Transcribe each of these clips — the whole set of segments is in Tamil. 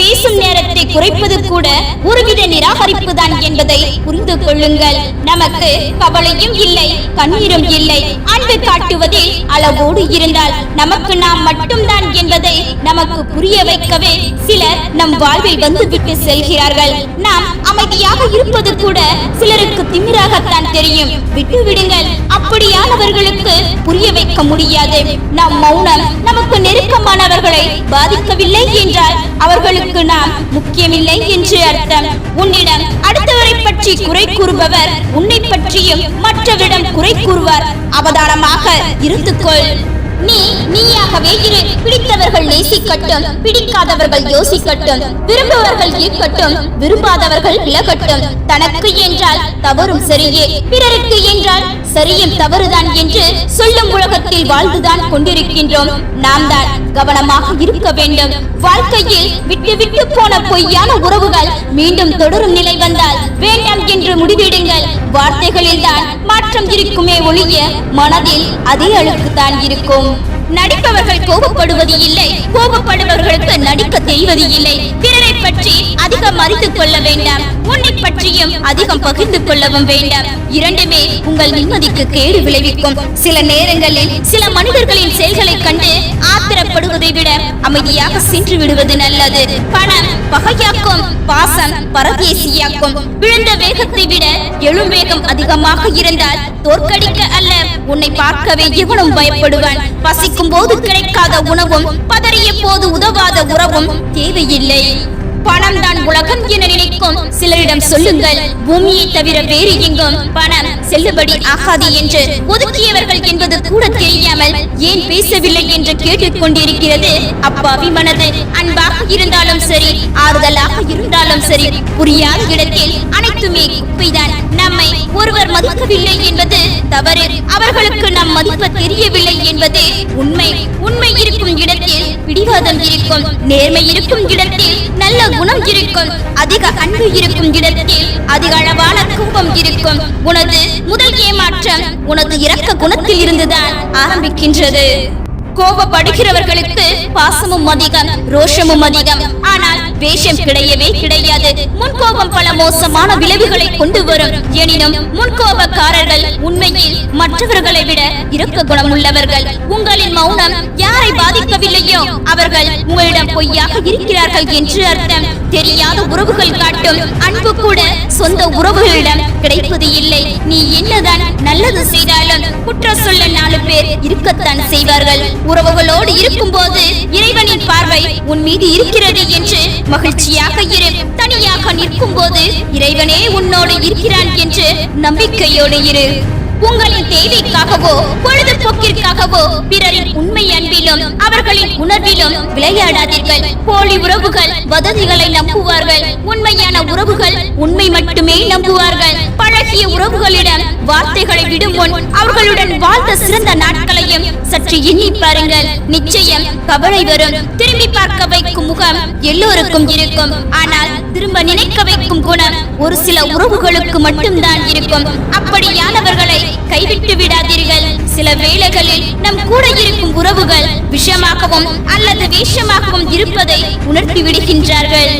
பேசும் நேரத்தை குறைப்பது கூட ஒருவித நிராகரிப்பு தான் என்பதை புரிந்து கொள்ளுங்கள். நமக்கு கவலையும் இல்லை கண்ணீரும் இல்லை. அன்பு காட்டுவதில் அளவோடு இருந்தால் நமக்கு நாம் மட்டும்தான் என்பதை நமக்கு புரிய வைக்கவே சிலர் நம் வாழ்வில் வந்து விட்டு செல்கிறார்கள். நாம் அமைதியாக இருப்பது கூட சிலருக்கு திமிராகத்தான் தெரியும். விட்டு விடுங்கள் அப்படியானவர்களுக்கு புரிய வைக்க முடியாது. நம் மௌனம் நமக்கு நெருக்கமானவர்களை பாதிக்கவில்லை என்றால் அவர்களுக்கு நாம் முக்கியமில்லை என்று அர்த்தம். உன்னிடம் அடுத்தவரை பற்றி குறை கூறுபவர் உன்னை பற்றியும் மற்றவரிடம் குறை கூறுவார். அவதானமாக இருந்துக்கொள் நீ நீயாகவே இரு. பிடித்தவர்கள் நேசிக்கட்டும் பிடிக்காதவர்கள் யோசிக்கட்டும் விரும்புவர்கள் இருக்கட்டும் விரும்பாதவர்கள் விலகட்டும். தனக்கு என்றால் தவறும் சரியே. பிறருக்கு என்றால் சரியும் தவறுதான் என்று சொல்லும் உலகத்தில் வாழ்ந்துதான் கொண்டிருக்கின்றோம். நாம் தான் கவனமாக இருக்க வேண்டும். வாழ்க்கையில் விட்டு விட்டு போன பொய்யான உறவுகள் மீண்டும் தொடரும் நிலை வந்தால் வேண்டாம் என்று முடிவிடுங்கள். வார்த்தைகளில் தான் மாற்றம் இருக்குமே ஒழிய மனதில் அதே அழுக்குத்தான் இருக்கும். நடிப்பவர்கள் கோபப்படுவது இல்லை. கோபப்படுபவர்களுக்கு நடிக்க தெரிவது இல்லை. பிறரை பற்றி அதிகம் அறிந்து கொள்ள வேண்டாம். உன்னை பற்றியும் அதிகம் பகிர்ந்து கொள்ளவும் வேண்டாம். இரண்டுமே உங்கள் நிம்மதிக்கு கேடு விளைவிக்கும். சில நேரங்களில் சில மனிதர்களின் செயல்களை கண்டு ஆத்திரப்படுவதை விட அமைதியாக சென்று விடுவது நல்லது. பணம் பகையாக்கும் பாசம் பரதேசியாக்கும். விழுந்த வேகத்தை விட எழும் வேகம் அதிகமாக இருந்தால் தோற்கடிக்க அல்ல. உன்னை பார்க்கவே எவனும் பயப்படுவான். பசிக்கும் போது கிடைக்காத உணவும் பதறிய போது உதவாத உறவும் தேவையில்லை. பணம் தான் உலகம் என நினைக்கும். சிலரிடம் சொல்லுங்கள் பூமியை தவிர வேறு எங்கும் பணம் செல்லுபடி ஆகாது என்று. ஒதுக்கியவர்கள் என்பது கூட தெரியாமல் ஏன் பேசவில்லை என்று கேட்டுக்கொண்டிருக்கிறது. அப்பாவி மனது. அன்பாக இருந்தாலும் சரி ஆறுதலாக இருந்தாலும் சரி புரியாத இடத்தில் அனைத்துமே குப்பைதான். நம்மை ஒருவர் மதிக்கவில்லை என்பது தவறு. அவர்களுக்கு நம் மதிப்பு தெரியவில்லை என்பது உண்மை. உண்மை இருக்கும் இடத்தில் பிடிவாதம் இருக்கும். நேர்மை இருக்கும் இடத்தில் நல்ல குணம் இருக்கும். அதிக அன்பு இருக்கும் இடத்தில் அதிக அளவான கோபம் இருக்கும். உனது முதல் ஏமாற்றம் உனது இரக்க குணத்தில் இருந்துதான் ஆரம்பிக்கின்றது. கோபப்படுகிறவர்களுக்கு பாசமும் அதிகம் ரோஷமும் அதிகம். ஆனால் வேஷம் கிடையவே கிடையாது. முன்கோபம் பல மோசமான விளைவுகளை கொண்டு வரும் எனினும் முன்கோபக்காரர்கள் உண்மையில் மற்றவர்களை விட இரக்க குணம் உள்ளவர்கள் உங்களின் மௌனம் யாரை பாதிக்கவில்லையோ அவர்கள் உங்களிடம் பொய்யாக இருக்கிறார்கள் என்று அர்த்தம். தெரியாத உறவுகள் காட்டும் அன்பு கூட சொந்த உறவுகளிடம் கிடைப்பது இல்லை. நீ என்னதான் நல்லது செய்தாலும் குற்ற சொல்ல நாலு பேர் இருக்கத்தான் செய்வார்கள். உறவுகளோடு இருக்கும்போது இறைவனின் பார்வை உன் மீது இருக்கிறது என்று மகிழ்ச்சியாக இரு. தனியாக நிற்கும் போது இறைவனே உன்னோடு இருக்கிறான் என்று நம்பிக்கையோடு இரு. உங்களின் தேவைக்காகவோ பொழுதுபோக்கிற்காகவோ பிறரின் உண்மை அன்பிலும் அவர்களின் உணர்விலும் விளையாடாதீர்கள். போலி உறவுகள் வதந்திகளை நம்புவார்கள். உண்மையான உறவுகள் உண்மை மட்டுமே நம்புவார்கள். பழகிய உறவுகளிடம் வார்த்தைகளை விடும் முன் அவர்களுடன் வாழ்ந்த சிறந்த நாட்களையும் சற்று எண்ணி பாருங்கள். நிச்சயம் கவலை வரும். திரும்பி பார்க்க வைக்கும் முகம் எல்லோருக்கும் இருக்கும். ஆனால் திரும்ப நினைக்க வைக்கும் குணம் ஒரு சில உறவுகளுக்கு மட்டும்தான் இருக்கும். அப்படியானவர்களை கைவிட்டு விடாதீர்கள். சில வேளைகளில் நம் கூட இருக்கும் உறவுகள் விஷமாகவும் அல்லது வேஷமாகவும் இருப்பதை உணர்த்தி விடுகின்றார்கள்.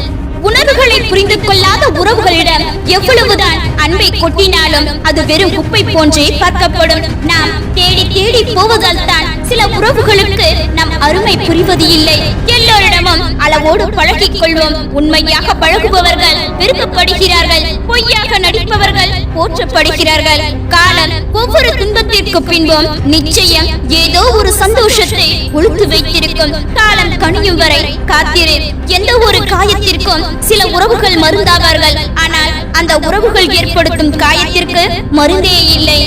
உணர்வுகளை புரிந்து கொள்ளாத உறவுகளிடம் எவ்வளவுதான் அன்பை கொட்டினாலும் அது வெறும் குப்பை போன்றே பார்க்கப்படும். நாம் தேடி தேடி போவதால் தான் சில உறவுகளுக்கு நம் அருமை புரிவது இல்லை எல்லோரிடமும் அளவோடு பழகிக் கொள்வோம் உண்மையாக பழகுபவர்கள் விரும்பப்படுகிறார்கள் பொய்யாக நடிப்பவர்கள் போற்றப்படுகிறார்கள். காலம் ஒவ்வொரு துன்பத்திற்கு பின்பும் நிச்சயம் ஏதோ ஒரு சந்தோஷத்தை ஒழுத்து வைத்திருக்கும். காலம் கனியும் வரை காத்திரு. எந்த ஒரு காயத்திற்கும் சில உறவுகள் மருந்தாவார்கள். ஆனால் அந்த உறவுகள் ஏற்படுத்தும் காயத்திற்கு மருந்தே இல்லை.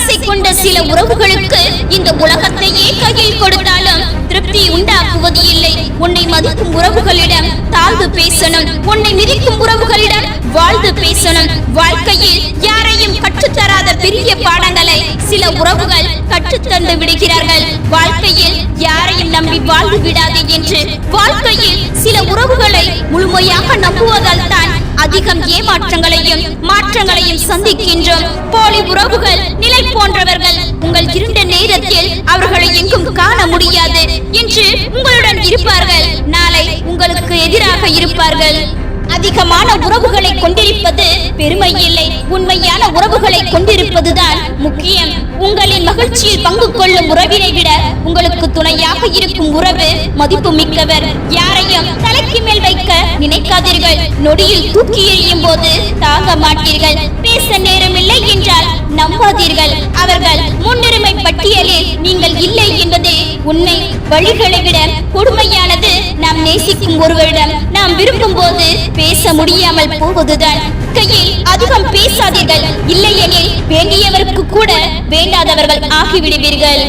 பேராசை கொண்ட சில உறவுகளுக்கு இந்த உலகத்தையே கையில் கொடுத்தாலும் திருப்தி உண்டாக்குவது இல்லை. உன்னை மதிக்கும் உறவுகளிடம் தாழ்ந்து பேசணும். உன்னை மிதிக்கும் உறவுகளிடம் வாழ்ந்து பேசணும். வாழ்க்கையில் யாரையும் கற்றுத்தராத பெரிய பாடங்களை சில உறவுகள் கற்றுத்தந்து விடுகிறார்கள். வாழ்க்கையில் யாரையும் நம்பி வாழ்ந்து விடாதே என்று. வாழ்க்கையில் சில உறவுகளை முழுமையாக நம்புவதால் தான் அதிகம் ஏமாற்றங்களையும் மாற்றங்களையும் சந்திக்கின்றோம். போலி உறவுகள் நிலை போன்றவர்கள் உங்கள் இருண்ட நேரத்தில் அவர்களை எங்கும் காண முடியாது. என்று உங்களுடன் இருப்பார்கள். நாளை உங்களுக்கு எதிராக இருப்பார்கள். அதிகமான உறவுகளை கொண்டிருப்பது பெருமை இல்லை உண்மையான உறவுகளை கொண்டிருப்பதுதான் முக்கியம். உங்களின் மகிழ்ச்சியில் பங்கு கொள்ளும் உறவினை விட உங்களுக்கு துணையாக இருக்கும் உறவு மதிப்பு மிக்கவர் யாரையும் தலைக்கு மேல் வைக்க நினைக்காதீர்கள். நொடியில் தூக்கி எறியும் போது தாங்க மாட்டீர்கள். பேச நேரம் என்றால் நம்பாதீர்கள். அவர்கள் முன்னுரிமை பட்டியலில் நீங்கள் இல்லை என்பது உண்மை. வழிகளை விட கொடுமையானது நாம் நேசிக்கும் ஒருவரிடம் நாம் விரும்பும் போது பேச முடியாமல் போவதுதான். கையில் அதிகம் பேசாதீர்கள். இல்லையெனில் வேண்டியவருக்கு கூட வேண்டாதவர்கள் ஆகிவிடுவீர்கள்.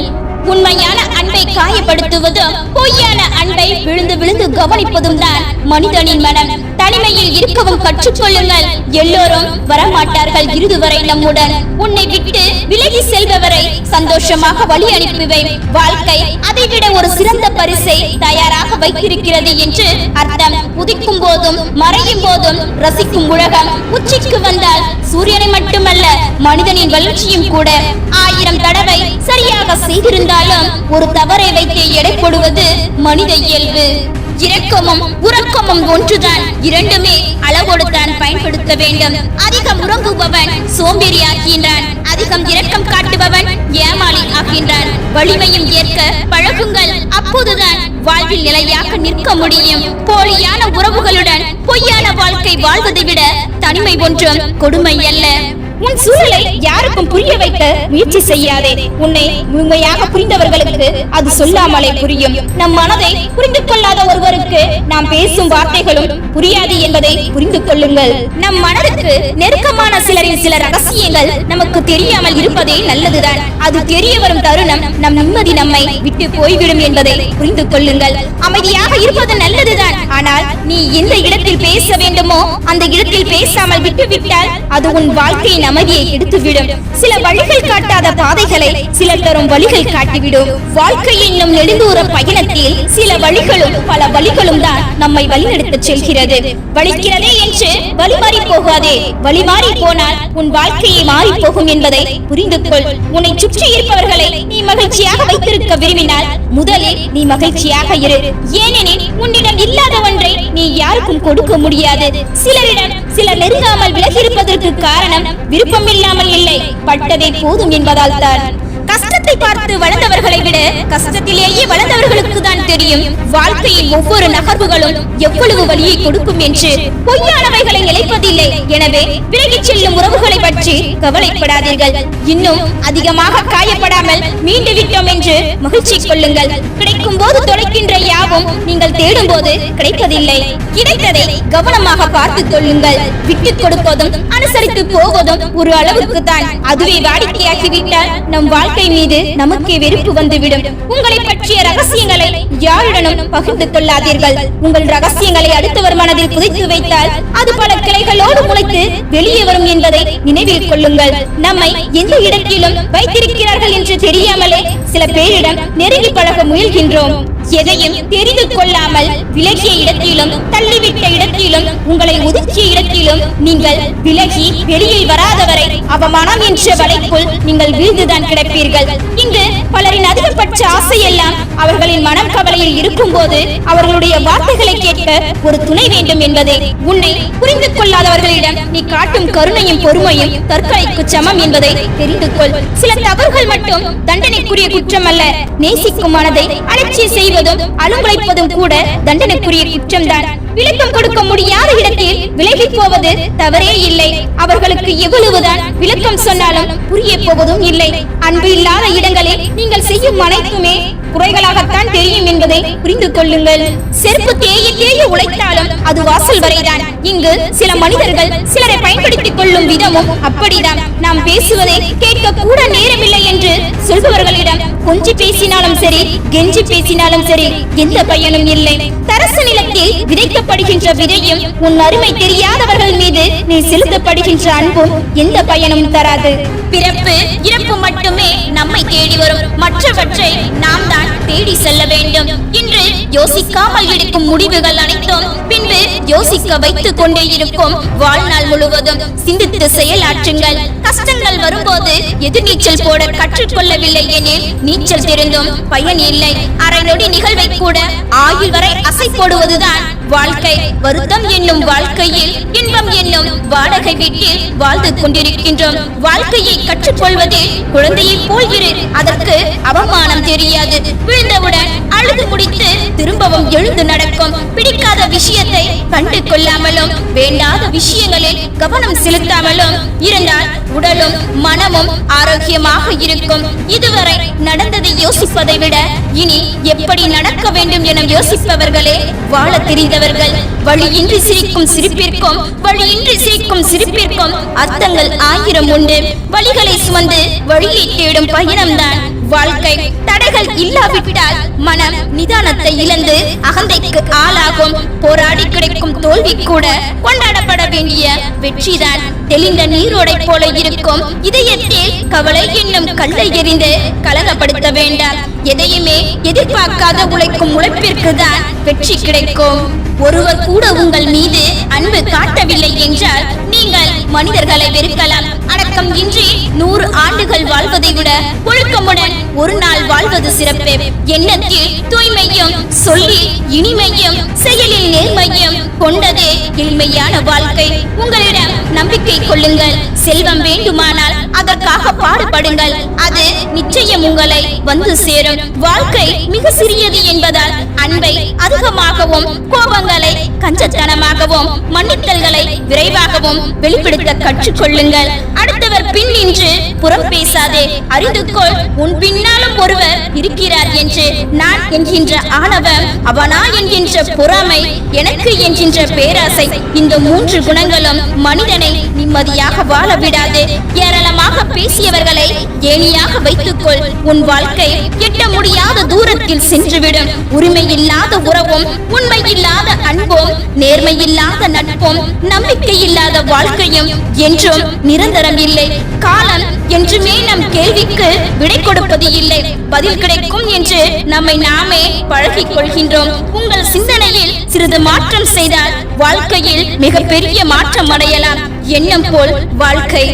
உண்மையான அன்பை காயப்படுத்துவதும் பொய்யான அன்பை விழுந்து விழுந்து கவனிப்பதும் தான் மனிதனின் மனம். தனிமையில் இருக்கவும் கற்றுக்கொள்ளுங்கள். எல்லோரும் வரமாட்டார்கள் இறுதி வரை நம்முடன். உன்னை விட்டு விலகி செல்பவரை சந்தோஷமாக வழி அனுப்புவேன். வாழ்க்கை அதைவிட ஒரு சிறந்த பரிசை தயாராக வைத்திருக்கிறது என்று அர்த்தம். உதிக்கும் போதும் மறையும் போதும் ரசிக்கும் உலகம் உச்சிக்கு வந்தால் சூரியனை மட்டுமல்ல மனிதனின் வளர்ச்சியும் கூட. ஆயிரம் தடவை சரியாக செய்திருந்தாலும் ஒரு தவறை வைத்து எடை போடுவது மனித இயல்பு. இரக்கமும் உறக்கமும் ஒன்றுதான். இரண்டுமே அளவோடு தான் பயன்படுத்த வேண்டும். அதிகம் உறங்குபவன் சோம்பேறி ஆகின்றான் அதிகம் இரக்கம் காட்டுபவன் ஏமாளி ஆகின்றான். வலிமையும் ஏற்க பழகுங்கள். அப்போதுதான் வாழ்வில் நிலையாக நிற்க முடியும். போலியான உறவுகளுடன் பொய்யான வாழ்க்கை வாழ்வதை விட தனிமை ஒன்றும் கொடுமை அல்ல உன் சூழலை யாருக்கும் புரிய வைக்க முயற்சி செய்யாதே. உன்னை முழுமையாக புரிந்தவர்களுக்கு அது சொல்லாமலே புரியும். நம் மனதை புரிந்து கொள்ளாத ஒருவருக்கு நாம் பேசும் வார்த்தைகளும் புரியாது என்பதை புரிந்து கொள்ளுங்கள் நம் மனதுக்கு நெருக்கமான சிலரின் சில ரகசியங்கள் நமக்கு தெரியாமல் இருப்பதே நல்லதுதான். அது தெரிய வரும் தருணம் நம் நிம்மதி நம்மை விட்டு போய்விடும் என்பதை புரிந்து கொள்ளுங்கள் அமைதியாக இருப்பது நல்லதுதான். ஆனால் நீ எந்த இடத்தில் பேச வேண்டுமோ அந்த இடத்தில் பேசாமல் விட்டுவிட்டால் அது உன் வாழ்க்கையின் அமைதியை எடுத்துவிடும். சில வழிகள் காட்டாத பாதைகளை சிலர் தரும் வழிகள் காட்டிவிடும். வாழ்க்கை என்னும் நெடுந்தூர பயணத்தில் சில வழிகளும் பல வழிகளும் தான் நம்மை வழிநடத்த செல்கிறது. வலிக்கிறதே என்று வழிமாறி போகாதே. வழிமாறி போனால் உன் வாழ்க்கையை மாறி போகும் என்பதை புரிந்து கொள். உன்னை சுற்றி இருப்பவர்களை நீ மகிழ்ச்சியாக வைத்திருக்க விரும்பினால் முதலில் நீ மகிழ்ச்சியாக இரு. ஏனெனில் உன்னிடம் இல்லாத ஒன்றை நீ யாருக்கும் கொடுக்க முடியாது. சிலரிடம் சிலர் நெருங்காமல் விலகி இருப்பதற்கு காரணம் விருப்பமில்லாமல் இல்லை. பட்டதே போதும் என்பதால் தான். கஷ்டத்தை பார்த்து வளர்ந்தவர்களை விட கஷ்டத்திலேயே வளர்ந்தவர்களுக்கு தான் தெரியும். வாழ்க்கையின் ஒவ்வொரு நகர்வுகளும் எவ்வளவு வழியை கொடுக்கும் என்று பொய்யானவைகளை இழைப்பதில்லை எனவே விலகிச் செல்லும் உறவுகளை பற்றி கவலைப்படாதீர்கள். இன்னும் அதிகமாக காயப்படாமல் மீண்டு விட்டோம் என்று மகிழ்ச்சி கொள்ளுங்கள். கிடைக்கும் போது தொலைக்கின்ற யாவும் நீங்கள் தேடும் போது கிடைப்பதில்லை. கிடைத்ததை கவனமாக பார்த்துக் கொள்ளுங்கள். விட்டு கொடுப்பதும் அனுசரித்து போவதும் ஒரு அளவுக்கு தான் அதுவே வாடிக்கையாகிவிட்டால் நம் வாழ்க்கை மீது நமக்கே வெறுப்பு வந்துவிடும். உங்களை பற்றிய ரகசியங்களை யாருடனும் பகிர்ந்து கொள்ளாதீர்கள். உங்கள் ரகசியங்களை அடுத்தவர் மனதில் புதைத்து வைத்தால் அது பல கிளைகளோடு முளைத்து வெளியே வரும் என்பதை நினைவு நினைவில் கொள்ளுங்கள் நம்மை எந்த இடத்திலும் வைத்திருக்கிறார்கள் என்று தெரியாமலே சில பேரிடம் நெருங்கி பழக முயல்கின்றோம். எதையும் தெரிந்து கொள்ளாமல் விலகிய இடத்திலும் தள்ளிவிட்ட இடத்திலும் உங்களை ஒதுக்கிய இடத்திலும் நீங்கள் விலகி வெளியில் வராதவரை அவமானம் என்ற வலைக்குள் நீங்கள் வீழ்ந்துதான் கிடப்பீர்கள். இங்கு பலரின் அதிகபட்ச ஆசையெல்லாம் அவர்களின் மனம் கவலையில் இருக்கும் போது அவர்களுடைய வார்த்தைகளை கேட்க ஒரு துணை வேண்டும் என்பதே. உன்னை புரிந்து கொள்ளாதவர்களிடம் நீ காட்டும் கருணையும் பொறுமையும் தற்கொலைக்கு சமம் என்பதை தெரிந்து கொள். சில தவறுகள் மட்டும் தண்டனைக்குரிய குற்றம் அல்ல நேசிக்கும் மனதை செய்வது செய்வதும் அலுங்குலைப்பதும் கூட தண்டனைக்குரிய குற்றம்தான். விளக்கம் கொடுக்க முடியாத இடத்தில் விலகி போவது தவறே இல்லை. அவர்களுக்கு எவ்வளவுதான் விளக்கம் சொன்னாலும் புரிய போவதும் இல்லை. அன்பு இல்லாத இடங்களில் நீங்கள் செய்யும் அனைத்துமே குறைகளாகத்தான் தெரியும் என்பதை புரிந்து கொள்ளுங்கள். செருப்பு தேய தேய உழைத்தாலும் அது வாசல் வரைதான். இங்கு சில மனிதர்கள் சிலரை பயன்படுத்திக் கொள்ளும் விதமும் அப்படிதான். நாம் பேசுவதை கேட்க கூட நேரமில்லை என்று சொல்பவர்களிடம் கொஞ்சி பேசினாலும் சரி கெஞ்சி பேசினாலும் சரி எந்த பயனும் இல்லை. தரசு நிலத்தில் விதைக்கப்படுகின்ற விதையும் உன் அருமை தெரியாதவர்கள் நீ செலுத்தப்படுகின்ற அன்பும் எந்த பயனும் தராது. பிறப்பு இறப்பு மட்டுமே நம்மை தேடி வரும். மற்றவற்றை நாம் தான் தேடி செல்ல வேண்டும். இன்று யோசிக்காமல் எடுக்கும் முடிவுகள் அனைத்தும் பின்பு யோசிக்க வைத்துக் கொண்டே இருக்கும். வாழ்நாள் முழுவதும் சிந்தித்து செயலாற்றுங்கள். கஷ்டங்கள் வரும்போது எதிர்நீச்சல் போட கற்றுக்கொள்ளவில்லை எனில் நீச்சல் தெரிந்தும் பயன் இல்லை. அரை நொடி நிகழ்வை கூட ஆயுள் வரை அசை போடுவதுதான் வாழ்க்கை. வருத்தம் என்னும் வாழ்க்கையில் இன்பம் என்னும் வாடகை வீட்டில் வாழ்ந்து கொண்டிருக்கின்றோம். வாழ்க்கையை கற்றுக்கொள்வதில் குழந்தையை போல் இரு. அதற்கு அவமானம் தெரியாது. விழுந்தவுடன் அழுது முடித்து திரும்பவும் எழுந்து நடக்கும். பிடிக்காத விஷயத்தை கண்டு கொள்ளாமலும் வேண்டாத விஷயங்களில் கவனம் செலுத்தாமலும் இருந்தால் உடலும் மனமும் ஆரோக்கியமாக இருக்கும். இதுவரை நடந்ததை யோசிப்பதை விட இனி எப்படி நடக்க வேண்டும் என யோசிப்பவர்களே வாழ தெரிந்தவர்கள். வழியின்றி சிரிக்கும் சிரிப்பிற்கும் வழியின்றி சிரிக்கும் சிரிப்பிற்கும் அர்த்தங்கள் ஆயிரம் உண்டு. வழிகளை சுமந்து வழியை தேடும் பயணம்தான் வாழ்க்கை. தடைகள் இல்லாவிட்டால் மனம் நிதானத்தை இழந்து அகந்தைக்கு ஆளாகும் போராடி கிடைக்கும் தோல்வி கூட கொண்டாடப்பட வேண்டிய வெற்றிதான் தெளிந்த நீரோடை போல இருக்கும். இதயத்தில் கவலை என்னும் கல்லை எறிந்து கலகப்படுத்த வேண்டாம். எதையுமே எதிர்பார்க்காத உழைக்கும் உழைப்பிற்கு தான் வெற்றி கிடைக்கும். ஒருவர் கூட உங்கள் மீது அன்பு காட்டவில்லை என்றால் நீங்கள் மனிதர்களை வெறுக்கலாம். அடக்கம் இன்றி நூறு ஆண்டுகள் வாழ்வதை விட ஒழுக்கமுடன் ஒரு நாள் வாழ்வது சிறப்பு. எண்ணத்தில் தூய்மையும் சொல்லி இனிமையும் செயலில் நேர்மையும் கொண்டதே எளிமையான வாழ்க்கை. உங்களிடம் நம்பிக்கை கொள்ளுங்கள். செல்வம் வேண்டுமானால் அதற்காக பாடுபடுங்கள். அது நிச்சயம் உங்களை வந்து சேரும். வாழ்க்கை மிக சிறியது என்பதால் அன்பை அதிகமாகவும் கோபங்களை கஞ்சத்தனமாகவும் மன்னித்தல்களை விரைவாகவும் வெளிப்படுத்த கற்றுக்கொள்ளுங்கள். அடுத்தவர் பின் நின்று புறம் பேசாதே. அறிந்து கொள் உன் பின்னாலும் ஒருவர் இருக்கிறார் என்று நான் என்கின்ற ஆணவம் அவனா என்கின்ற பொறாமை எனக்கு என்கின்ற பேராசை. இந்த மூன்று குணங்களும் மனிதனை நிம்மதியாக வாழ விடாது ஏராளமாக பேசியவர்களை ஏனியாக வைத்துக்கொள். உன் வாழ்க்கை எட்ட முடியாத தூரத்தில் சென்றுவிடும். உரிமை இல்லாத உறவும் உண்மை இல்லாத அன்பும் நேர்மை இல்லாத நட்பும் நம்பிக்கை இல்லாத வாழ்க்கையும் என்றும் நிரந்தரம் இல்லை. காலம் என்றுமே நம் கேள்விக்கு விடை கொடுப்பது இல்லை. பதில் கிடைக்கும் என்று நம்மை நாமே பழகிக் கொள்கின்றோம். உங்கள் சிந்தனையில் சிறிது மாற்றம் செய்தால் வாழ்க்கையில் மிகப்பெரிய மாற்றம் அடையலாம். எண்ணம் போல் வாழ்க்கை.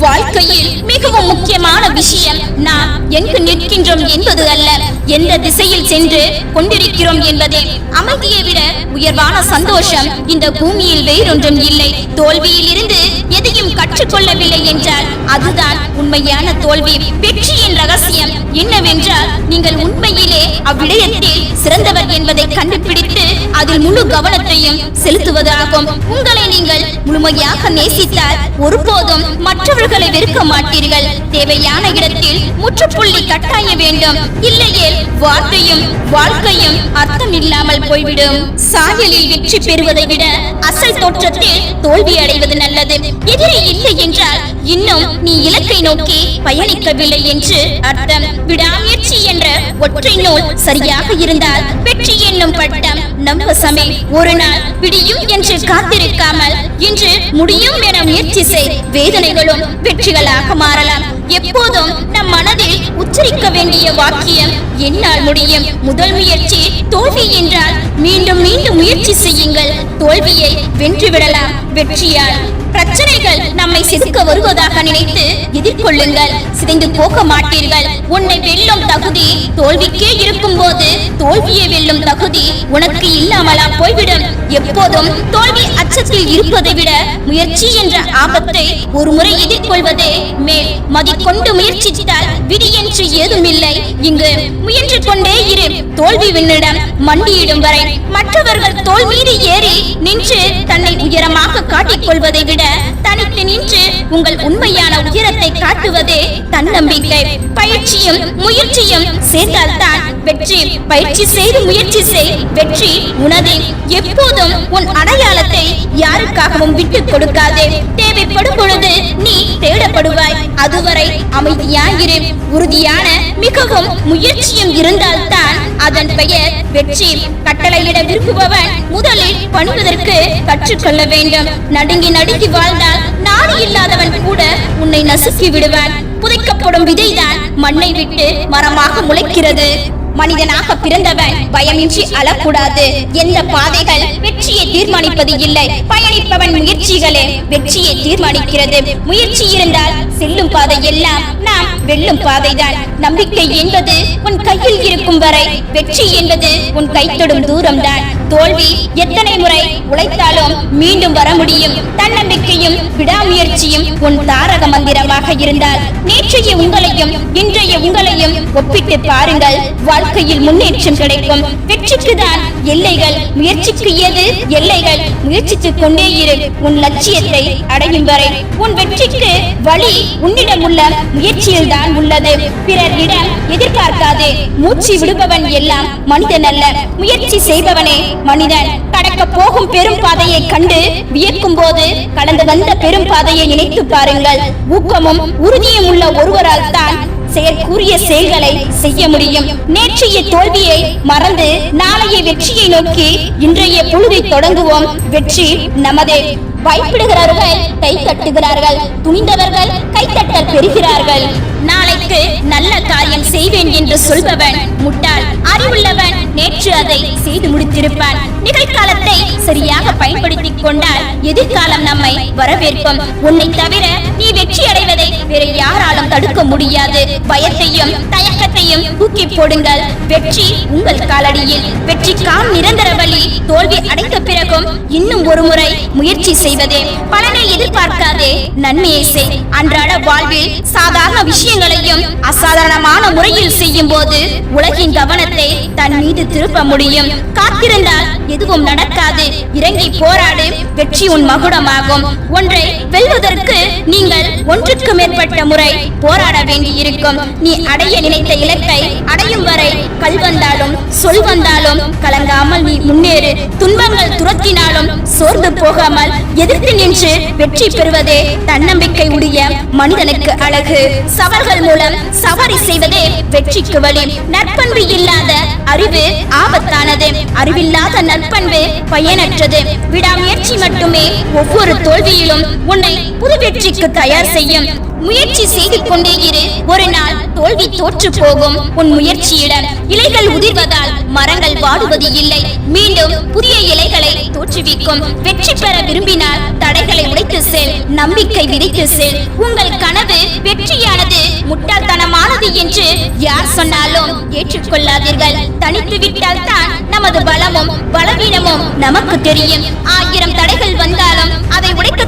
வாழ்க்கையில் மிகவும் முக்கியமான விஷயம் நாம் எங்கு நிற்கின்றோம் என்பது அல்ல. எந்த திசையில் சென்று கொண்டிருக்கிறோம் என்பதே அமைதியை விட உயர்வான சந்தோஷம் இந்த பூமியில் வேறொன்றும் இல்லை. தோல்வியில் இருந்து எதையும் கற்றுக்கொள்ளவில்லை என்றால் அதுதான் உண்மையான தோல்வி. வெற்றியின் ரகசியம் என்னவென்றால் நீங்கள் உண்மையிலே அவ்விடயத்தில் சிறந்தவர் என்பதை கண்டுபிடித்து அதில் முழு கவனத்தையும் செலுத்துவதாகும். உங்களை நீங்கள் முழுமையாக நேசி சிந்தித்தால் ஒருபோதும் மற்றவர்களை வெறுக்க மாட்டீர்கள். தேவையான இடத்தில் முற்றுப்புள்ளி கட்டாய வேண்டும். இல்லையே வார்த்தையும் வாழ்க்கையும் அர்த்தம் இல்லாமல் போய்விடும். சாயலில் வெற்றி பெறுவதை விட அசல் தோற்றத்தில் தோல்வி அடைவது நல்லது. எதிரி இல்லை என்றால் இன்னும் நீ இலக்கை நோக்கி பயணிக்கவில்லை என்று அர்த்தம். விடாமுயற்சி என்ற ஒற்றை நூல் சரியாக இருந்தால் வெற்றி என்னும் பட்டம் நம்ம சமை ஒரு நாள் பிடியும் என்று காத்திருக்காமல் இன்று முடியும் என முயற்சி செய். வேதனைகளும் வெற்றிகளாக மாறலாம். எப்போதும் நம் மனதில் உச்சரிக்க வேண்டிய வாக்கியம் என்னால் முடியும். முதல் முயற்சி தோல்வி என்றால் மீண்டும் மீண்டும் முயற்சி செய்யுங்கள். தோல்வியை வென்றுவிடலாம். வெற்றியால் பிரச்சனைகள் நம்மை செதுக்க வருவதாக நினைத்து எதிர்கொள்ளுங்கள். சிதைந்து போக மாட்டீர்கள். உன்னை வெல்லும் தகுதி தோல்விக்கே இருக்கும் போது தோல்வியை வெல்லும் தகுதி உனக்கு இல்லாமலா போய்விடும். எப்போதும் தோல்வி அச்சத்தில் இருப்பதை விட முயற்சி என்ற ஆபத்தை ஒரு முறை எதிர்கொள்வதே மேல் மதிக்கொண்டு முயற்சித்தால் விதி என்று ஏதும் இல்லை இங்கு முயன்று கொண்டே இரு. தோல்வி விண்ணிடம் மண்டியிடும் வரை மற்றவர்கள் தோல் மீது ஏறி நின்று தன்னை உயரமாக காட்டிக்கொள்வதை விட தனித்து நின்று உங்கள் உண்மையான உயரத்தை காட்டுவதே தன்னம்பிக்கை. பயிற்சியும் முயற்சியும் சேர்ந்தால்தான் வெற்றி. பயிற்சி செய்து முயற்சி செய். வெற்றி உனதில் எப்போதும் உன் அடையாளத்தை யாருக்காகவும் விட்டுக் கொடுக்காதே. தேவைப்படும் பொழுது நீ தேடப்படுவாய். அதுவரை அமைதியாயிரு. உறுதியான மிகவும் முயற்சியும் இருந்தால்தான் அதன் பெயர் வெற்றி. கட்டளையிட விரும்புபவன் முதலில் பணிவதற்கு கற்றுக்கொள்ள வேண்டும். நடுங்கி நடுங்கி வாழ்ந்தால் நாடு இல்லாதவன் கூட உன்னை நசுக்கி விடுவான். புதைக்கப்படும் விதைதான் மண்ணை விட்டு மரமாக முளைக்கிறது. மனிதனாக பிறந்தவன். பயமின்றி அழக்கூடாது. எந்த பாதைகள் வெற்றியை தீர்மானிப்பது இல்லை. பயணிப்பவன் முயற்சிகளே வெற்றியை தீர்மானிக்கிறது. முயற்சி இருந்தால் செல்லும் பாதை எல்லாம் நாம் வெல்லும் பாதைதான். நம்பிக்கை என்பது உன் கையில் இருக்கும் வரை வெற்றி என்பது உன் கைத்தொடும் தூரம் தான் தோல்வி எத்தனை முறை உழைத்தாலும் மீண்டும் வர முடியும். தன்னம்பிக்கையும் விடாமுயற்சியும் உன் தாரக மந்திரமாக இருந்தால் நேற்றைய உங்களையும் இன்றைய உங்களையும் ஒப்பிட்டு பாருங்கள். வாழ்க்கையில் முன்னேற்றம் கிடைக்கும். வெற்றிக்கு தான் எல்லைகள். முயற்சிக்கு எது எல்லைகள். முயற்சித்துக் கொண்டே இரு. உன் லட்சியத்தை அடையும் வரை. உன் வெற்றிக்கு வழி உன்னிடம் உள்ள முயற்சியில் தான் உள்ளது. பிறர் இடம் எதிர்பார்க்காதே. மூச்சு விடுபவன் எல்லாம் மனிதன் அல்ல. முயற்சி செய்பவனே மனிதன். கடக்க போகும் பெரும் பாதையை கண்டு வியக்கும் போது கடந்து வந்த பெரும் பாதையை நினைத்து பாருங்கள். ஊக்கமும் உறுதியும் உள்ள ஒருவரால் தான் செயற்கூறிய செயல்களை செய்ய முடியும். நேற்றைய தோல்வியை மறந்து நாளைய வெற்றியை நோக்கி இன்றைய பொழுதை தொடங்குவோம். வெற்றி நமதே. பயப்படுகிறார்கள் கை தட்டுகிறார்கள். துணிந்தவர்கள் கைத்தட்டல் பெறுகிறார்கள். நாளைக்கு நல்ல காரியம் செய்வேன் என்று சொல்பவன் முட்டாள். அறிவுள்ளவன் நேற்று அதை செய்து முடித்திருப்பான். நிகழ்காலத்தை சரியாக பயன்படுத்திக் கொண்டால் எதிர்காலம் நம்மை வரவேற்கும். உன்னை தவிர நீ வெற்றி அடைவதை வேறு யாராலும் தடுக்க முடியாது. பயத்தையும் தயக்கத்தையும் தூக்கி போடுங்கள். வெற்றி உங்கள் காலடியில். வெற்றிக்காம் நிரந்தர வழி தோல்வி அடைந்த பிறகும் இன்னும் ஒரு முறை முயற்சி செய்வதே. பலனை எதிர்பார்க்காதே. நன்மையை செய். அன்றாட வாழ்வில் சாதாரண விஷயங்களையும் அசாதாரணமான முறையில் செய்யும் போது உலகின் கவனத்தை தன் மீது திருப்ப முடியும். காத்திருந்தால் எதுவும் நடக்காது. இறங்கி போராடு. வெற்றி உன் மகுடமாகும். ஒன்றை வெல்வதற்கு நீங்கள் ஒன்றுக்கு மேற்பட்ட முறை போராட வேண்டியிருக்கும். நீ அடைய நினைத்த இலக்கை அடையும் வரை கல் வந்தாலும் சொல் வந்தாலும் கலங்காமல் நீ முன்னேறு. துன்பங்கள் துரத்தினாலும் சோர்ந்து போகாமல் எதிர்த்து நின்று வெற்றி பெறுவதே தன்னம்பிக்கை உடைய மனிதனுக்கு அழகு. சவர்கள் மூலம் சவாரி செய்வதே வெற்றிக்கு வழி. நற்பண்பு இல்லாத அறிவு ஆபத்தானது. அறிவில்லாத நற்பண்பு பயனற்றது. விடாமுயற்சி மட்டுமே ஒவ்வொரு தோல்வியிலும் உன்னை புது வெற்றிக்கு தயார் செய்யும். முயற்சி செய்து கொண்டே இரு ஒரு நாள் தோல்வி தோற்று போகும். உன் முயற்சியிடம் இலைகள் உதிர்வதால் மரங்கள் வாடுவது இல்லை. மீண்டும் புதிய இலைகளை தோற்றுவிக்கும். வெற்றி பெற விரும்பினால் தடைகளை உடைத்து செல். நம்பிக்கை விதைத்து செல். உங்கள் கனவு வெற்றியானது முட்டாள்தனமானது என்று யார் சொன்னாலும் ஏற்றுக்கொள்ளாதீர்கள். தனித்து விட்டால் தான் நமது பலமும் பலவீனமும் நமக்கு தெரியும். ஆயிரம் தடைகள்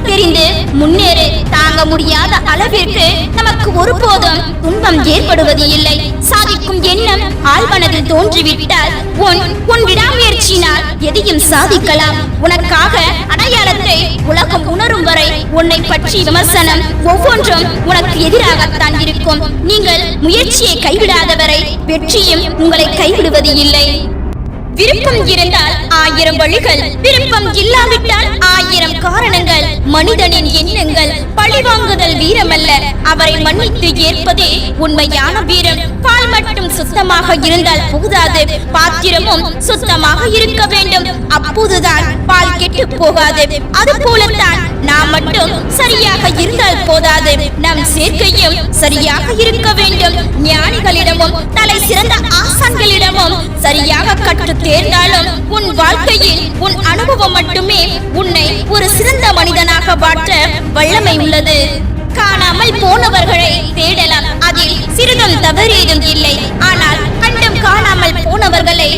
தெரிந்து முன்னேறு தாங்க முடியாத அளவிற்கு நமக்கு ஒருபோதும் துன்பம் ஏற்படுவது இல்லை. சாதிக்கும் எண்ணம் ஆழ்மனதில் தோன்றிவிட்டால் உன் உன் விடாமுயற்சியினால் எதையும் சாதிக்கலாம். உனக்காக அடையாளத்தை உலகம் உணரும் வரை உன்னை பற்றி விமர்சனம் ஒவ்வொன்றும் உனக்கு எதிராகத்தான் இருக்கும். நீங்கள் முயற்சியை கைவிடாதவரை வெற்றியும் உங்களை கைவிடுவது இல்லை. விருப்பம் இருந்தால் ஆயிரம் வழிகள் விருப்பம் இல்லாவிட்டால் ஆயிரம் காரணங்கள் மனிதனின் எண்ணங்கள் பழிவாங்குதல் வீரமல்ல. அவரை மன்னித்து ஏற்பதே உண்மையான வீரம். பால் மட்டும் சுத்தமாக இருந்தால் போதாது. பாத்திரமும் சுத்தமாக இருக்க வேண்டும். அப்போதுதான் பால் கெட்டு போகாது. அது போலத்தான் நாம் மட்டும் சரியாக இருந்தால் போதாது. நம் சேர்க்கையும் சரியாக இருக்க வேண்டும். ஞானிகளிடமும் தலை சிறந்த ஆசான்களிடமும் சரியாக கற்று தேர்ந்தாலும் உன் வாழ்க்கையில் உன் அனுபவம் மட்டுமே உன்னை ஒரு சிறந்த மனிதனாக மாற்ற வல்லமை உள்ளது. காணாமல் போனவர்களை தேடலாம். அதில் சிறிதும் தவறேதும் இல்லை. ஆனால் கண்டும் காணாமல் போனவர்களை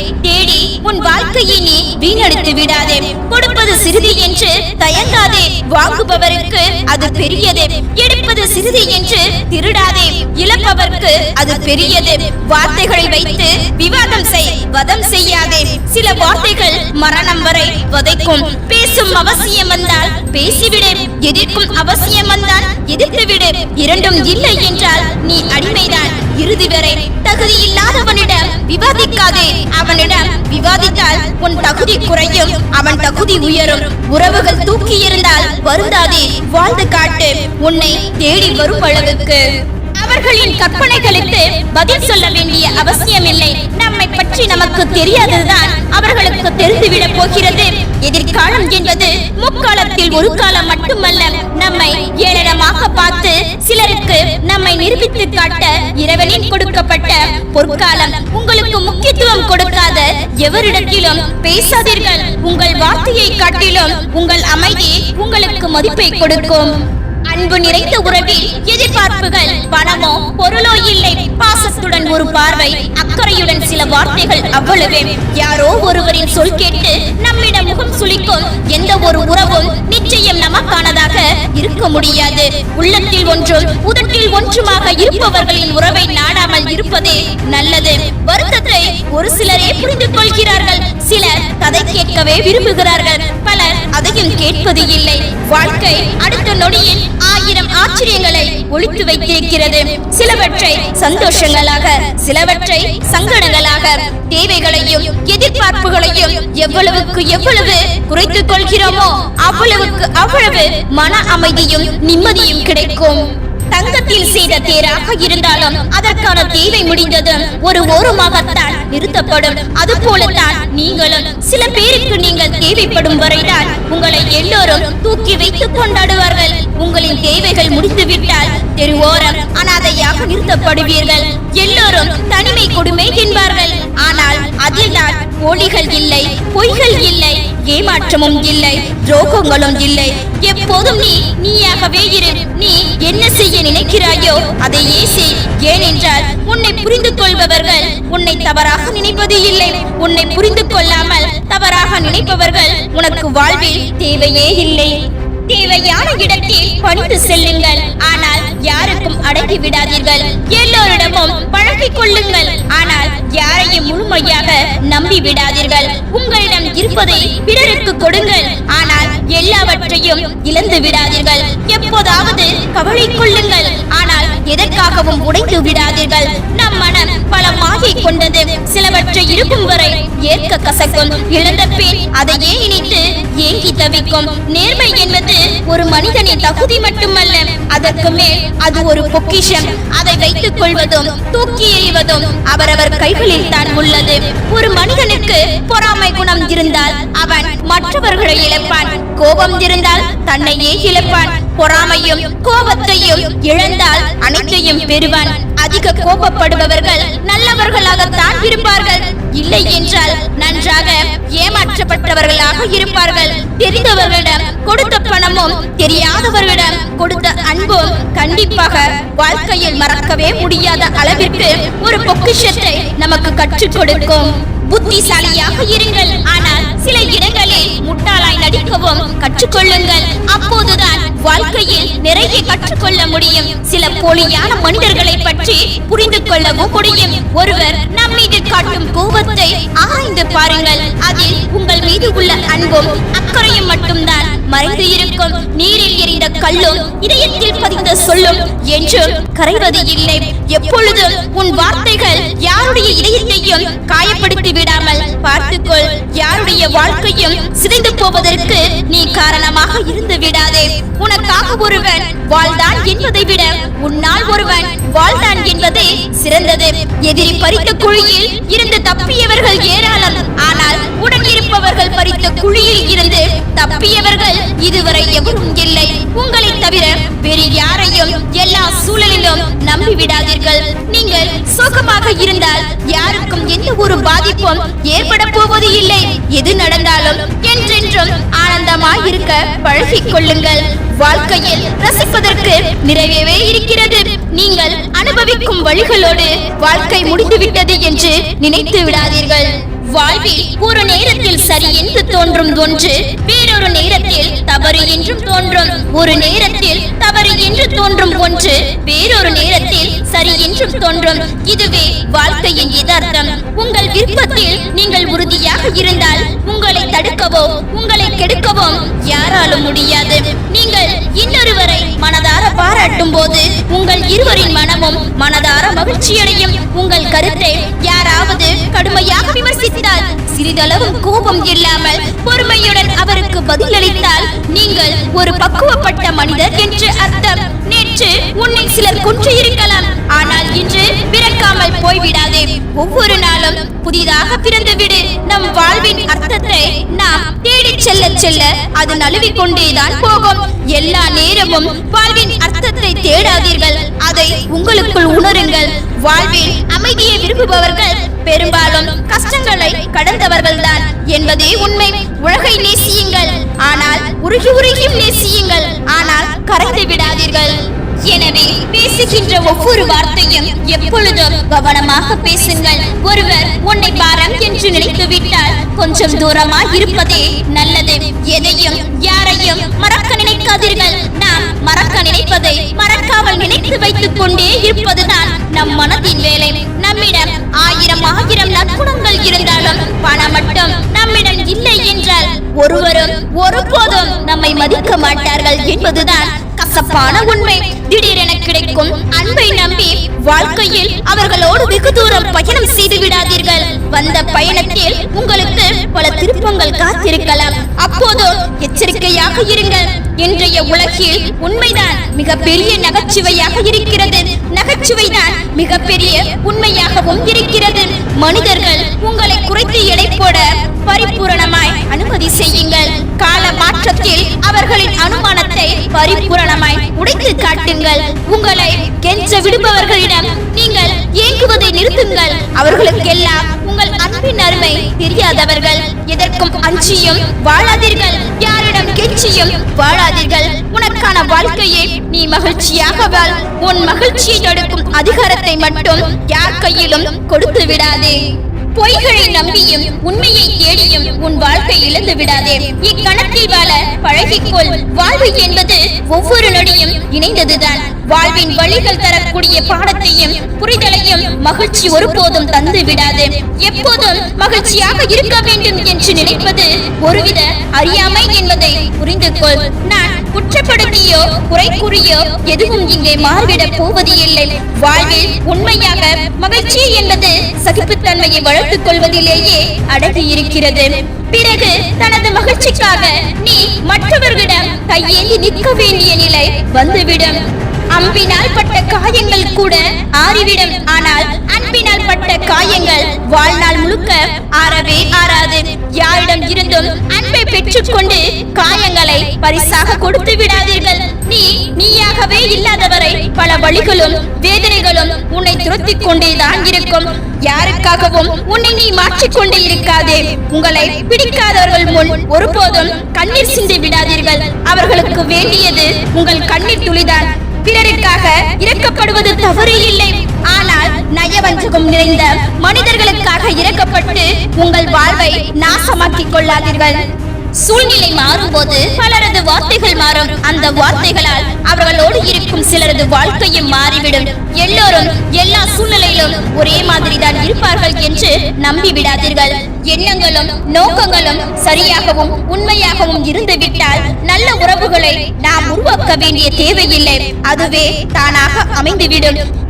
தேடி உன் வாழ்க்கையை நீ வீணடித்து விடாதே. கொடுப்பது சிறிது என்று தயங்காதே. வாங்குபவருக்கு அது பெரியது. எடுப்பது சிறிது என்று திருடாதே. இழப்பவர்க்கு அது பெரியது. வார்த்தைகளை வைத்து விவாதம் செய் வதம் செய்யாதே. சில வார்த்தைகள் மரணம் வரை வதைக்கும். பேசும் அவசியம் வந்தால் பேசிவிடு. எதிர்க்கும் அவசியம் வந்தால் எதிர்த்து விடு இரண்டும் இல்லை என்றால் நீ அடிமைதான். இறுதி வரை தகுதி இல்லாதவனிடம் விவாதிக்காதே. அவனிடம் விவாதித்தால் உன் தகுதி குறையும் அவன் தகுதி உயரும். உறவுகள் தூக்கி இருந்தால் வருந்தாதே வாழ்ந்து காட்டு உன்னை தேடி வரும் அளவுக்கு. அவர்களின் கற்பனைகளுக்கு பதில் சொல்ல வேண்டிய அவசியமில்லை. நம்மை பற்றி நமக்கு தெரியாததுதான் அவர்களுக்கு தெரிந்துவிடப் போகிறது. எதிர்காலம் என்பது முக்காலத்தில் ஒரு காலம் மட்டுமல்ல. நம்மை ஏளனமாக பார்த்து சிலருக்கு நம்மை நிரூபித்து காட்ட இறைவனின் கொடுக்கப்பட்ட பொற்காலம் உங்களுக்கு முக்கியத்துவம் கொடுக்காத எவரிடத்திலும் பேசாதீர்கள். உங்கள் வார்த்தையை காட்டிலும் உங்கள் அமைதி உங்களுக்கு மதிப்பை கொடுக்கும். அன்பு நிறைந்த உறவில் எதிர்பார்ப்புகள் பணமோ பொருளோ இல்லை. பாசத்துடன் ஒரு பார்வை அக்கறையுடன் சில வார்த்தைகள் அவ்வளவே. யாரோ ஒருவரின் சொல் கேட்டு நம்மிடம் முகம் சுளிக்கும் எந்த ஒரு உறவும் நிச்சயம் நமக்கானதாக இருக்க முடியாது. உள்ளத்தில் ஒன்றும் உதட்டில் ஒன்றுமாக இருப்பவர்களின் உறவை நாடாமல் இருப்பதே நல்லது. வருத்தத்தை ஒரு சிலரே புரிந்து கொள்கிறார்கள் சிலர் கதை கேட்கவே விரும்புகிறார்கள். பலர் கேட்பது இல்லை. வாழ்க்கை அடுத்த நொடியில் ஆயிரம் ஆச்சரியங்களை ஒழித்து வைத்திருக்கிறது. சிலவற்றை சந்தோஷங்களாக சிலவற்றை சங்கடங்களாக தேவைகளையும் எதிர்பார்ப்புகளையும் எவ்வளவுக்கு எவ்வளவு குறைத்துக் கொள்கிறோமோ அவ்வளவுக்கு அவ்வளவு மன அமைதியும் நிம்மதியும் கிடைக்கும். தங்கத்தில் செய்த தேராக இருந்தாலும் அதற்கான தேவை முடிந்ததும் ஒரு ஓரமாகத்தான் நிறுத்தப்படும். அது போலத்தான் நீங்களும் சில பேருக்கு நீங்கள் தேவைப்படும் வரைதான் உங்களை எல்லோரும் தூக்கி வைத்து கொண்டாடுவார்கள். உங்களின் தேவைகள் முடிந்துவிட்டால் தெருவோரம் அனாதையாக நிறுத்தப்படுவீர்கள். எல்லோரும் தனிமை கொடுமை என்பார்கள். அதில்தான் போலிகள் இல்லை பொய்கள் இல்லை ஏமாற்றமும் இல்லை துரோகங்களும் இல்லை. எப்போதும் நீ நீயாகவே இரு. நீ என்ன செய்ய நினைக்கிறாயோ அதையே செய். ஏனென்றால் உன்னை புரிந்து கொள்பவர்கள் உன்னை தவறாக நினைப்பது இல்லை. உன்னை புரிந்து கொள்ளாமல் தவறாக நினைப்பவர்கள் உனக்கு வாழ்வில் தேவையே இல்லை. தேவையான இடத்தில் பணிந்து செல்லுங்கள். ஆனால் யாருக்கும் அடங்கி விடாதீர்கள். எல்லோரிடமும் பழகிக் கொள்ளுங்கள். ஆனால் யாரையும் முழுமையாக நம்பி விடாதீர்கள். உங்களிடம் இருப்பதை பிறருக்கு கொடுங்கள். ஆனால் எல்லாவற்றையும் இழந்து விடாதீர்கள். எப்போதாவது கவலை கொள்ளுங்கள். ஆனால் எதற்காகவும் உடைந்து விடாதீர்கள். நம் மனம் பல மாயை கொண்டது. சிலவற்றை இருக்கும் வரை ஏற்க கசக்கும். இழந்த பின் அதையே இணைத்து ஏங்கி தவிக்கும். நேர்மை என்பது ஒரு மனிதனின் தகுதி மட்டுமல்ல. அதற்கு மேல் அது ஒரு பொக்கிஷம். அதை வைத்துக் கொள்வதும் தூக்கி எறிவதும் அவரவர் கைகளில் தான் உள்ளது. ஒரு மனிதனுக்கு பொறாமை குணம் இருந்தால் அவன் மற்றவர்களை இழப்பான். கோபம் இருந்தால் தன்னையே இழப்பான் பொறாமையும் கோபத்தையும் இழந்தால் அனைத்தையும் பெறுவான். அதிக கோபப்படுபவர்கள் நல்லவர்களாகத்தான் இருப்பார்கள். இல்லை என்றால் நன்றாக ஏமாற்றப்பட்டவர்களாக இருப்பார்கள். தெரிந்தவர்களிடம் கொடுத்த பணமும் தெரியாதவர்களிடம் கொடுத்த அன்பும் கண்டிப்பாக வாழ்க்கையில் மறக்கவே முடியாத அளவிற்கு ஒரு பொக்கிஷத்தை நமக்கு கற்றுக் கொடுக்கும். புத்திசாலியாக இருங்கள். ஆனால் சில இடங்களில் முட்டாளாய் நடிக்கவும் கற்றுக்கொள்ளுங்கள். அப்போதுதான் வாழ்க்கையில் நிறைய கற்றுக்கொள்ள முடியும். சில போலியான மனிதர்களை பற்றி புரிந்து கொள்ளவும் முடியும். ஒருவர் நம் மீது காட்டும் கோபத்தை ஆராய்ந்து பாருங்கள். அதில் உங்கள் மீது உள்ள அன்பும் அக்கறையும் மட்டும்தான் மறைந்து இருக்கும். நீரில் எரிந்த கல்லும் இதயத்தில் பதிந்த சொல்லும் என்று கரைவது இல்லை. எப்பொழுதும் உன் வார்த்தைகள் யாருடைய இதயத்தையும் காயப்படுத்தி விடாமல் பார்த்துக்கொள். யாருடைய வாழ்க்கையும் சிதைந்து போவதற்கு நீ காரணமாக இருந்து விடாதே. உனக்காக ஒருவன் வாழ்ந்தான் என்பதை விட உன்னால் ஒருவன் வாழ்ந்தான் என்பதே சிறந்தது. எதிரி பறித்த குழியில் இருந்து தப்பியவர்கள் ஏராளம். ஆனால் உடன் இருப்பவர்கள் பறித்த குழியில் இருந்து தப்பியவர்கள் இதுவரை எவரும் இல்லை. உங்களை தவிர வேறு யாரையும் எல்லா சூழலிலும் நம்பி விடாதீர்கள் நீங்கள் சோகமாக இருந்தால் யாருக்கும் எந்த ஒரு பாதிப்பும் ஏற்பட போவது இல்லை. எது நடந்தாலும் என்றென்றும் ஆனந்தமாய் இருக்க பழகிக் கொள்ளுங்கள். வாழ்க்கையில் ரசிப்பதற்கு நிறைவேவே இருக்கிறது. நீங்கள் அனுபவிக்கும் வழிகளோடு வாழ்க்கை முடிந்துவிட்டது என்று நினைத்து விடாதீர்கள். வாழ்வில் ஒரு நேரத்தில் சரி என்று தோன்றும் ஒன்று வேறொரு நேரத்தில் தவறு என்றும் தோன்றும். ஒரு நேரத்தில் தவறு என்று தோன்றும் ஒன்று வேறொரு நேரத்தில் சரி என்றும் தோன்றும். இதுவே வாழ்க்கையின் யதார்த்தம். உங்கள் விருப்பத்தில் நீங்கள் உறுதியாக இருந்தால் உங்களை தடுக்கவோ உங்களை கெடுக்கவோ யாராலும் முடியாது. நீங்கள் இன்னொருவரை மனதார பாராட்டும் போது உங்கள் இருவரின் மனமும் மனதார மகிழ்ச்சியடையும். உங்கள் கருத்தை யாராவது கடுமையாக விமர்சித்தால் சிறிதளவு கோபம் இல்லாமல் பொறுமையுடன் அவருக்கு பதிலளித்தால் நீங்கள் ஒரு பக்குவப்பட்ட மனிதர் என்று அர்த்தம். நேற்று உன்னை சிலர் கொன்று இருக்கலாம். ஆனால் இன்று பிறக்காமல் போய்விடாதே. ஒவ்வொரு நாளும் புதிதாக பிறந்து விடு நம் வாழ்வின் அர்த்தத்தை நாம் தேடிச் செல்ல செல்ல அது நழுவிக் கொண்டேதான் போகும். எல்லா நேரமும் வாழ்வின் அர்த்தத்தை அர்த்தத்தை தேடாதீர்கள். அதை உங்களுக்குள் உணருங்கள். வாழ்வில் அமைதியை விரும்புபவர்கள் பெரும்பாலும் கஷ்டங்களை கடந்தவர்கள்தான் என்பதே உண்மை. உலகை நேசியுங்கள். ஆனால் உருகி உருகியும் நேசியுங்கள். ஆனால் கரைந்து விடாதீர்கள். எனவே பேசுகின்ற ஒவ்வொரு வார்த்தையும் எப்பொழுதும் கவனமாக பேசுங்கள். ஒருவர் உன்னை பாரம் என்று நினைத்து விட்டால் கொஞ்சம் தூரமா இருப்பதே நல்லது. எதையும் யாரையும் மறக்க நினைக்காதீர்கள். நாம் மறக்க நினைப்பதை மறக்காமல் நினைத்து வைத்துக் கொண்டே இருப்பதுதான் நம் மனதின் வேலை. நம்மிடம் ஆயிரம் ஆயிரம் நற்குணங்கள் இருந்தாலும் பணம் மட்டும் நம்மிடம் இல்லை என்றால் ஒருவரும் ஒருபோதும் நம்மை மதிக்க மாட்டார்கள் என்பதுதான் கசப்பான உண்மை. திடீரென கிடைக்கும் அன்பை நம்பி வாழ்க்கையில் அவர்களோடு வெகு தூரம் பயணம் செய்து விடாதீர்கள். வந்த பயணத்தில் உங்களுக்கு பல திருப்பங்கள் காத்திருக்கலாம். அப்போது எச்சரிக்கையாக இருங்கள். இன்றைய உலகில் உண்மைதான் மிகப்பெரிய நகைச்சுவையாக இருக்கிறது. நகைச்சுவைதான் மிகப்பெரிய உண்மையாகவும் இருக்கிறது. மனிதர்கள் உங்களை குறைத்து எடை போட பரிபூரணமாய் அனுமதி செய்யுங்கள். கால மாற்றத்தில் அவர்களின் அனுமானத்தை பரிபூரணமாய் உடைத்து காட்டுங்கள். உங்களை கெஞ்ச விடுபவர்களிடம் நீங்கள் இயங்குவதை நிறுத்துங்கள். அவர்களுக்கெல்லாம் உங்கள் அன்பின் அருமை தெரியாதவர்கள். எதற்கும் அஞ்சியும் வாழாதீர்கள். யாரிடம் கெஞ்சியும் வாழாதீர்கள். உனக்கான வாழ்க்கையை நீ மகிழ்ச்சியாக வாழ். உன் மகிழ்ச்சியை தடுக்கும் அதிகாரத்தை மட்டும் யார் கையிலும் கொடுத்து விடாதே. பொய்களை நம்பியும் உண்மையை தேடியும் உன் வாழ்க்கை இழந்து விடாதே. இக்கணத்தில் வாழ பழகிக்கொள். வாழ்வு என்பது ஒவ்வொரு நொடியும் இணைந்ததுதான். வாழ்வின் வழிகள் தரக்கூடிய பாடத்தையும் புரிதலையும் மகிழ்ச்சி ஒருபோதும் தந்து விடாது. எப்போதும் மகிழ்ச்சியாக இருக்க வேண்டும் என்று நினைப்பது ஒருவித அறியாமை என்பதை புரிந்து கொள் நான் குற்றப்படுத்தியோ குறை கூறியோ எதுவும் இங்கே மாறிவிடப் போவது இல்லை வாழ்வில் உண்மையாக மகிழ்ச்சி என்பது சகிப்புத்தன்மையை வளர்த்துக் கொள்வதிலேயே அடங்கி இருக்கிறது. பிறகு தனது மகிழ்ச்சிக்காக நீ மற்றவர்களிடம் கையேந்தி நிற்க வேண்டிய நிலை வந்துவிடும். அம்பினால் பட்ட காயங்கள் கூட ஆறிவிடும். ஆனால் அன்பினால் பட்ட காயங்கள் வாழ்நாள் முழுக்க ஆறவே ஆறாது. யாரிடம் இருந்தும் அன்பை பெற்றுக்கொண்டு பரிசாக கொடுத்து விடாதீர்கள். நீ நீயாகவே இல்லாதவரை பல வழிகளும் வேதனைகளும் உன்னை துரத்திக் கொண்டேதான் இருக்கும். யாருக்காகவும் உன்னை நீ மாற்றிக்கொண்டே இருக்காதே. உங்களை பிடிக்காதவர்கள் முன் ஒருபோதும் கண்ணீர் சிந்தி விடாதீர்கள். அவர்களுக்கு வேண்டியது உங்கள் கண்ணீர் துளிதான். பிறருக்காக இறக்கப்படுவது தவறு இல்லை. ஆனால் நயவஞ்சகம் நிறைந்த மனிதர்களுக்காக இறக்கப்பட்டு உங்கள் வாழ்வை நாசமாக்கிக் கொள்ளாதீர்கள். சூழ்நிலை மாறும்போது பலரது வார்த்தைகள் மாறும். அந்த வார்த்தைகளால் அவர்களோடு இருக்கும் சிலரது வாழ்க்கையும் மாறிவிடும். எல்லோரும் எல்லா சூழ்நிலையிலும் ஒரே மாதிரி தான் இருப்பார்கள் என்று நம்பி விடாதீர்கள் எண்ணங்களும் நோக்கங்களும் சரியாகவும் உண்மையாகவும் இருந்துவிட்டால் நல்ல உறவுகளை நாம் உருவாக்க வேண்டிய தேவையில்லை. அதுவே தானாக அமைந்துவிடும்.